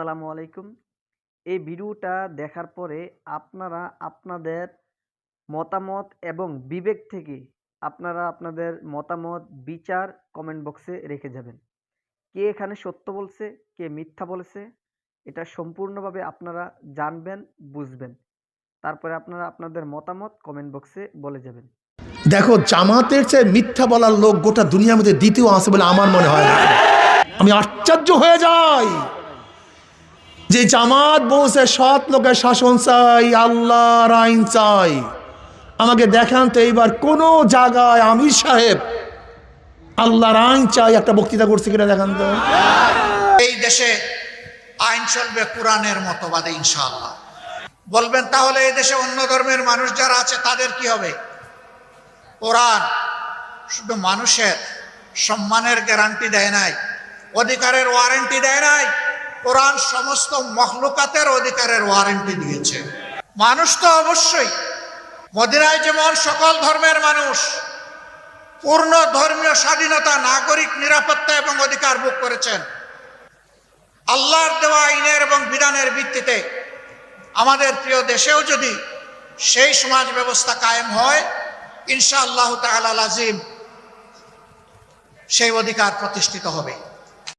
আসসালামু আলাইকুম। এই ভিডিওটা দেখার পরে আপনারা আপনাদের মতামত এবং বিবেক থেকে আপনারা আপনাদের মতামত, বিচার কমেন্ট বক্সে রেখে যাবেন। কে এখানে সত্য বলছে, কে মিথ্যা বলেছে, এটা সম্পূর্ণভাবে আপনারা জানবেন, বুঝবেন। তারপরে আপনারা আপনাদের মতামত কমেন্ট বক্সে বলে যাবেন। দেখো, জামাতের চেয়ে মিথ্যা বলার লোক গোটা দুনিয়ার মধ্যে দ্বিতীয় আছে বলে আমার মনে হয় না। আমি আশ্চর্য হয়ে যাই। যে জামাত বসে সৎ লোকের শাসন চাই, আল্লাহর আইন চাই। আমাকে দেখান তো এইবার কোনো জায়গায় আমির সাহেব আল্লাহর আইন চাই, একটা বক্তৃতা করছে কিনা দেখান তো। এই দেশে আইন চলবে কোরআনের মতবাদে, ইনশাআল্লাহ। বলবেন, তাহলে এই দেশে অন্য ধর্মের মানুষ যারা আছে, তাদের কি হবে? কোরআন শুধু মানুষের সম্মানের গ্যারান্টি দেয় নাই, অধিকারের ওয়ারেন্টি দেয় নাই। কোরআন সমস্ত মখলুকাতের অধিকারের ওয়ারেন্টি দিয়েছে। মানুষ তো অবশ্যই মদিনায় যেমন সকল ধর্মের মানুষ, পূর্ণ ধর্মীয় স্বাধীনতা, নাগরিক নিরাপত্তা এবং অধিকার ভোগ করেছেন। আল্লাহর দেওয়া আইনের এবং বিধানের ভিত্তিতে আমাদের প্রিয় দেশেও যদি সেই সমাজ ব্যবস্থা কায়েম হয় ইনশা আল্লাহ তাআলা আজিম সেই অধিকার প্রতিষ্ঠিত হবে।